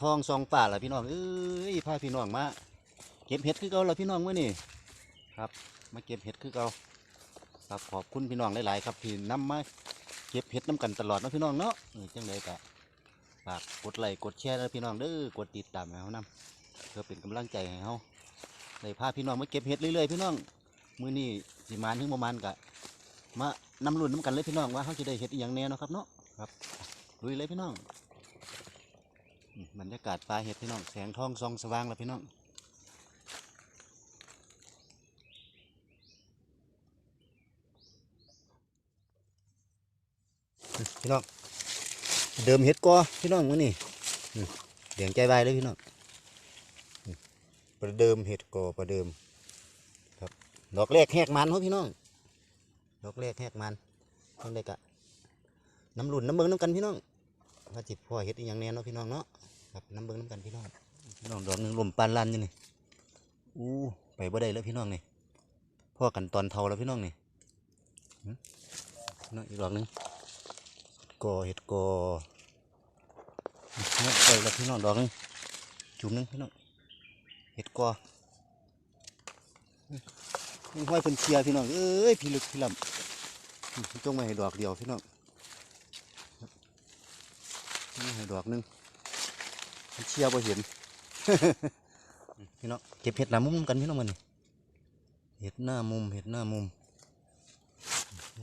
ทองซองป่าล่ะพี่น้องเอ้ยพาพี่น้องมาเก็บเห็ดคือเก่าล่ะพี่น้องมื้อนี้ครับ มาเก็บเห็ดคือเก่าครับขอบคุณพี่น้องหลาย ๆ ครับที่นำมาเก็บเห็ดน้ำกันตลอดนะพี่น้องเนาะจังไดก็ฝากกดไลค์กดแชร์นะพี่น้องเด้อกดติดตามให้เฮานำเพื่อเป็นกำลังใจให้เฮาได้พาพี่น้องมาเก็บเห็ดเรื่อย ๆ พี่น้องมื้อนี้สิมานถึงประมาณกะมานำรุ่นน้ำกันเลยพี่น้องว่าเขาจะได้เห็ดอหย่างแน่เนาะครับเนาะครับลุยเลยพี่น้อง บรรยากาศปลาเห็ดพี่น้อง แสงทองซองสว่างแล้วพี่น้องพี่น้องเดิมเห็ดกอพี่น้องมื้อนี้เดียงใจไว้เลยพี่น้องประเดิมเห็ดกอประเดิมครับดอกแรกแหกมันเขาพี่น้องดอกแรกแหกมันต้องได้กะน้ำหลุนน้ำเบิงน้ำกันพี่น้อง ว่าจิพ่อเห็ดอหย่างแน่เนาะพี่น้องเนาะครับน้ำเบิ้งน้ำกันพี่น้องพี่น้องดอกหนึ่งลมปานลันอยู่นี่อู้ไปบ่ได้แล้วพี่น้องนี่พ่อกันตอนเทาแล้วพี่น้องนี่หึพี่น้องอีกดอกหนึ่งกอเห็ดกอเนี่ไปแล้วพี่น้องดอกหนึงจุ่มนึงพี่น้องเห็ดกอนี่ห้อยเป็นเชียร์พี่น้องเอ้ยพี่ลึกพี่ลำจงมาให้ดอกเดียวพี่น้อง ให้ดอกหนึงเชี่ยร์บ่เห็นพี่น้องเก็บเห็ดหน้ามุมกันพี่น้องมันเห็ดหน้ามุมเห็ดหน้ามุม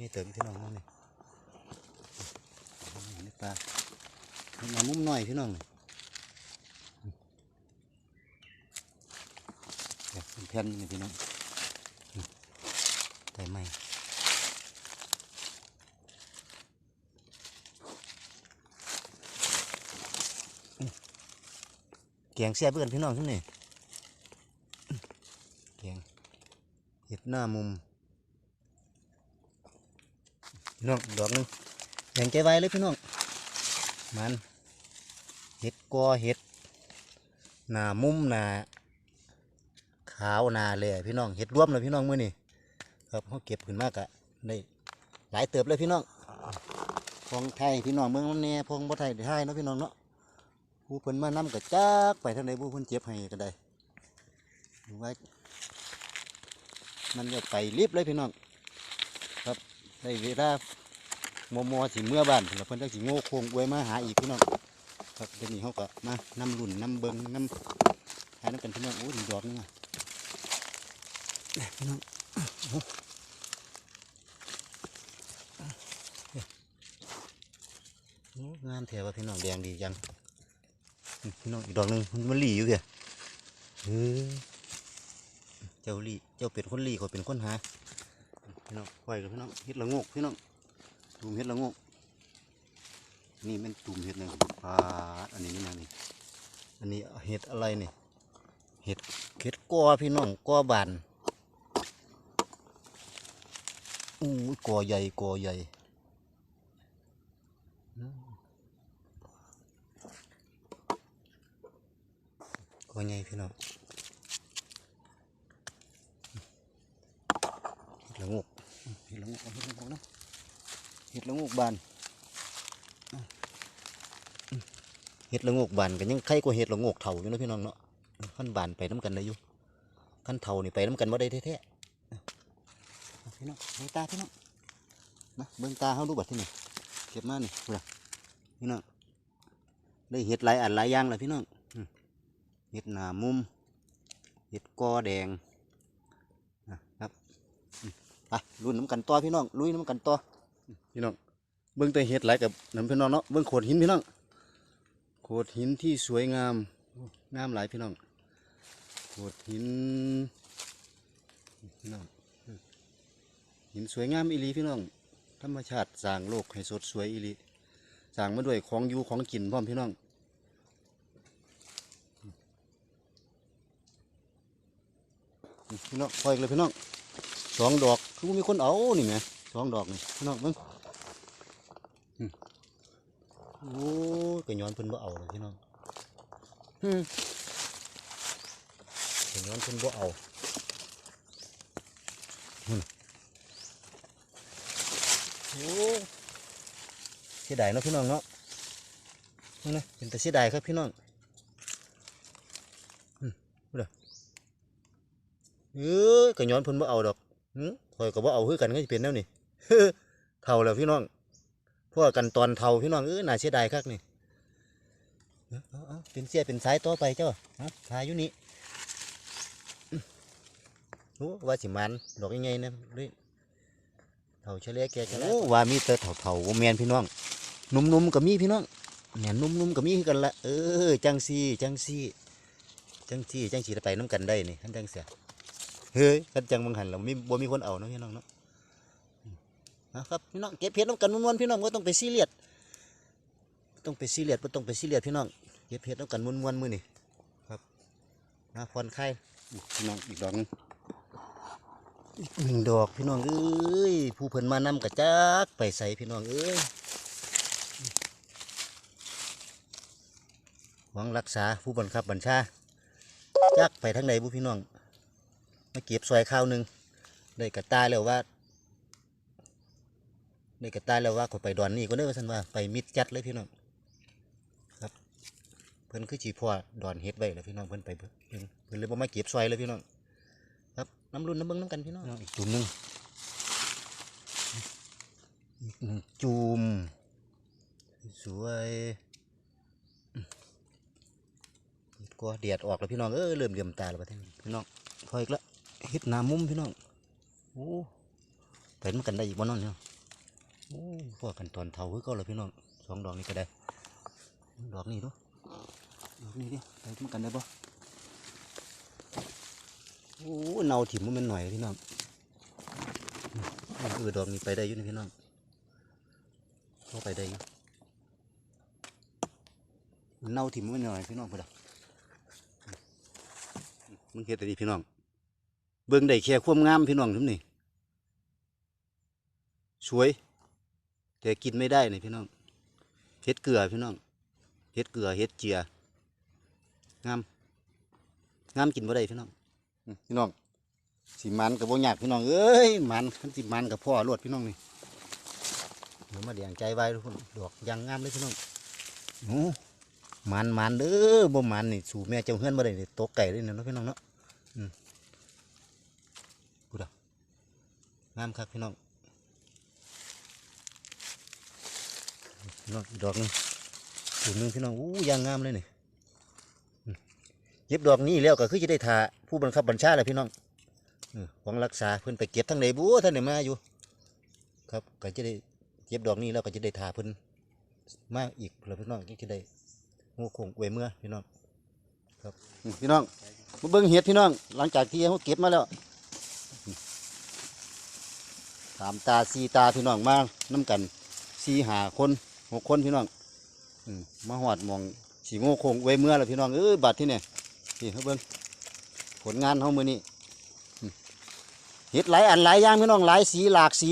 นี่เติมพี่น้องมันนี่นี่ปลาเห็ดหน้ามุมหน่อยพี่น้องแบบแผ่นนี่พี่น้องใส่ไม้ แกงแซ่บเพื่อนพี่น้องทุกนี่แกงเห็ดหน้ามุมพี่น้องดอกหนึงแกงใจไวเลยพี่น้องมันเห็ดกอเห็ดหน้ามุมหน้าขาวหน้าเลยพี่น้องเห็ดรวมเลยพี่น้องมื้อนี้ครับเขาเก็บขึ้นมากอะได้หลายเติบเลยพี่น้องพองไทยพี่น้องเมืองมันแน่พองบ่ไทยได้ให้เนาะพี่น้องเนาะ ผู้เพิ่นมานำกับจักไปทางใดผู้เพิ่นเจ็บให้ก็ได้ดูไว้มันจะไปรีบเลยพี่น้องครับได้เวลาโมโมอสิเมื่อบ้านแล้วเพิ่นจักสิโง่โคงอวยมาหาอีกพี่น้องครับเดี๋ยวนี้เขาก็มานำรุ่นนำเบิงนำหาน้ำกันพี่น้องโอ้ดีดอกนึงอะพี่น้องโอ้โอ้งามแถวว่าพี่น้องแดงดีจัง พี่น้องอีกดอกหนึ่งมันมันหลีอยู่เกี่ยเออเจ้าหลีเจ้าเป็นคนหลีเขาเป็นคนหาพี่น้องปล่อยกับพี่น้องเฮ็ดละงกพี่น้องตุ่มเฮ็ดละงกนี่มันตุ่มเฮ็ดเลยปลาอันนี้นี่นะนี่อันนี้เห็ดอะไรนี่เห็ดเห็ดกอพี่น้องกอบานอู้กอใหญ่กอใหญ่ ก็ไงพี่น้องเห็ดละงกเห็ดละงกเอาเห็ดละงกนะเห็ดละงกบานเห็ดละงกบานกันยังใครกว่าเห็ดละงกเถาอยู่นะพี่น้องเนาะขั้นบานไปน้ำกันเลยอยู่ขั้นเถานี่ไปน้ำกันว่าได้แท้ๆพี่น้องเบิ่งตาพี่น้องนะเบิ่งตาเขาดูบัดที่นี่เก็บมานี่ดูล่ะพี่น้องได้เห็ดหลายอันหลายอย่างเลยพี่น้อง เห็ดหนามุมเห็ดกอแดงนะครับอืมไปลุยน้ำกันต่อพี่น้องลุยน้ำกันต่อพี่น้องเบื้องแต่เห็ดไหลกับน้ำพี่น้องเนาะเบื้องโขดหินพี่น้องโขดหินที่สวยงามงามหลายพี่น้องโขดหินพี่น้องหินสวยงามอีลีพี่น้องธรรมชาติสร้างโลกให้สดสวยอีลีสร้างมาด้วยของอยู่ของกินพร้อมพี่น้อง พี่น้องปล่อยเลยพี่น้องสองดอกคือมีคนเอานี่ไงสองดอกนี่พี่น้องเบิ่งโอ้ยก็ย้อนเพิ่นบ่เอาเลยพี่น้องอืมก็ย้อนเพิ่นบ่เอาโอ้เสียดายเนาะพี่น้องเนาะนี่นะเป็นแต่เสียดายครับพี่น้อง เอ้ก็ย้อนเพิ่นบ่เอาดอกหึข่อยก็บ่เอาคือกันก็สิเป็นแนวนี้เท่าแล้วพี่น้องพวกกันตอนเท่าพี่น้องเอ้ยน่าเสียดายคักนี่เป็นเสียเป็นสายต่อไปเจ้าฮะทายอยู่นี่อื้ว่าสิมันดอกยังไงนะเลยเท่าเฉลี่ยแกจะโอ้ว่ามีแต่เท่าเท่าบ่แมนพี่น้องนุ่มๆก็มีพี่น้องแหน่นุ่มๆก็มีกันละเออจังซี่จังซี่จังซี่จังสีไปน้ำกันได้นี่ขันจังเสีย เฮ้ยขันจังบังหันเราไมีบ่มีคนเอาเนาะพี่น้องเนาะนะครับพี่น้องเก็บเพชรน้ำกันมวนๆพี่น้องก็ต้องไปซีเรียสต้องไปซีเรียสบ่ต้องไปซีเรียสพี่น้องเก็บเพชรน้ำกันมวนๆมือนี่ครับนะผ่อนคลายพี่น้องอีกดอกนึงอีกหนึ่งดอกพี่น้องเอ้ยผู้เพิ่นมานำกระจักไปใส่พี่น้องเอ้ยหวังรักษาผู้บังคับบัญชาจักไปทางไหนบุพี่น้อง มาเก็บซอยข้าวหนึ่งได้กระตายแล้วว่าได้กระตายแล้วว่าขอยไปดอนนี่ก็ได้อว่าสันว่าไปมิดจัดเลยพี่น้องครับ เพิ่นคือจีพ่อดอนเฮ็ดไว้แล้วพี่น้องเพิ่นไปเบิ่งเพิ่นเพิ่นเลยบ่มาเก็บซอยเลยพี่น้องครับน้ำรุ่นน้ำเบิ่งน้ำกันพี่น้องอีกจุ่มหนึงอีกหนึ่งจุ่มสวยๆก็เดียดออกแล้วพี่น้องเออเริ่มเหลี่ยมตาแล้วประเทศนี้พี่น้องพออีกแล้ว เฮ็ดหนามุมพี่น้องโอ้ไปมันกันได้อีกบ่นอนเนี่ยโอ้พวกกันตอนเท่าคือเก็แล้วพี่น้องสองดอกนี้ก็ได้ ดอกนี้ดูดอกนี้ดิไปมันกันได้บ่โอ้เนาถิ่มมันหน่อยพี่น้องเออดอกนี้ไปได้อยู่นี่พี่น้องเข้าไปได้อยู่เนาถิ่มมันหน่อยพี่น้องพอดมึงเฮ็ดอะไรพี่น้อง เบิ่งได้แค่ความงามพี่น้องทุกนี่สวย แต่กินไม่ได้นี่พี่น้องเฮ็ดเกลือพี่น้องเฮ็ดเกลือเฮ็ดเจียงามงามกินบ่ได้พี่น้องอืมพี่น้องสิมันกับบ่ยากพี่น้องเอ้ยมันคันสิมันกับพ่อรวดพี่น้องนี่เดี๋ยวมาแดงใจไว้ทุกคนดอกยางงามเลยพี่น้องโอ้มันมันเด้อบ่มันนี่สู่แม่เจ้าเฮือนบ่ได้นี่ตกไก่เลยเนาะพี่น้องเนาะ งามครับพี่น้องน้องอีกดอกนึงถุงนึงพี่น้องอู้ยางงามเลยนี่เย็บดอกนี้แล้วก็คือจะได้ทาผู้บังคับบัญชาแหละพี่น้องหวังรักษาเพิ่อนไปเก็บทั้งไหนบัวท่านไหนมาอยู่ ครับก็จะได้เย็บดอกนี้แล้วก็จะได้ทาเพิ่อนมากอีกแล้วพี่น้องก็จะได้งูคงเวยเมื่อพี่น้องครับพี่น้องมาเบิ่งเห็ดพี่น้อง หลังจากที่เขาเก็บมาแล้ว สามตาสี่ตาพี่น้องมาน้ำกันสี่หาคนหกคนพี่น้องอมมาหอดมองสีโง่โคงไว้เมื่อแล้วพี่น้องเอ้ยบัดที่เนี่ยนี่เขาเบิ้งผลงานเขามือนี้เห็ดหลายอันหลายอย่างพี่น้องหลายสีหลากสี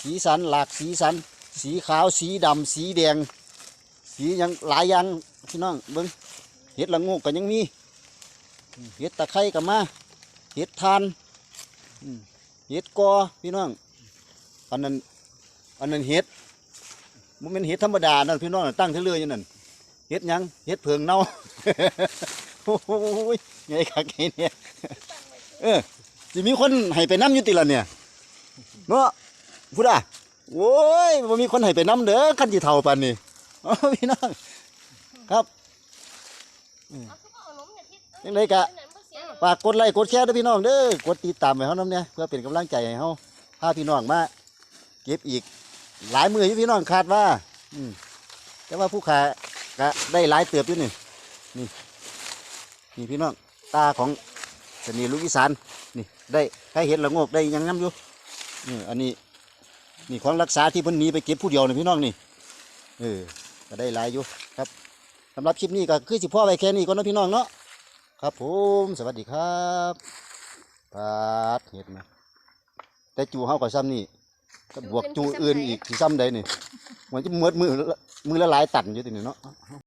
สีสันหลากสีสัน สีขาวสีดำสีแดง สียังหลายอย่างพี่น้องเบิ้งเห็ดละโงกก็ยังมีเห็ดตะไคร้ก็มาเห็ดทาน เห็ดกอพี่น้องอันนั้นอันนั้นเห็ดมันเป็นเห็ดธรรมดานั่นพี่น้องน่ะตั้งเท่าเรืออยู่นั่นเห็ดหยังเห็ดเพิงเน่าโอ้ยไงคักไงเนี่ยเออสิมีคนให้ไปน้ำอยู่ติละเนี่ยเนาะพูดอะโอ้ยบ่มีคนให้ไปน้ำเด้อคันจีเท่าปันนี่อ๋อพี่น้องครับเอาคือบ่เอานมเนี่ยทิศจังไดกะเอ้ยบ่เสีย ฝากกดไลค์กดแชร์ด้วยพี่น้องเด้อกดติดตามไว้เฮานำเนี่ยเพื่อเป็นกำลังใจให้เฮาพาพี่น้องมาเก็บอีกหลายมืออยู่พี่น้องคาดว่า อืมแต่ว่าผู้ขาก็ได้หลายเติบอยู่นี่นี่นี่พี่น้องตาของสนีลูกอีสานนี่ได้ใครเห็นละงกได้ยังงามอยู่นี่อันนี้นี่ของรักษาที่เพิ่นหนีไปเก็บผู้เดียวนี่พี่น้องนี่เออก็ได้หลายอยู่ครับสำหรับคลิปนี้ก็คือสิพ่อไว้แค่นี้ก่อนนะพี่น้องเนาะ ครับผมสวัสดีครับปาดเห็ดมาแต่จูเฮากับซ้ำนี่ก็บวกจูอื่นอีกซ้ำใดนี่เหมือนจะมืดมือมือละลายตันอยู่ตินี่เนาะ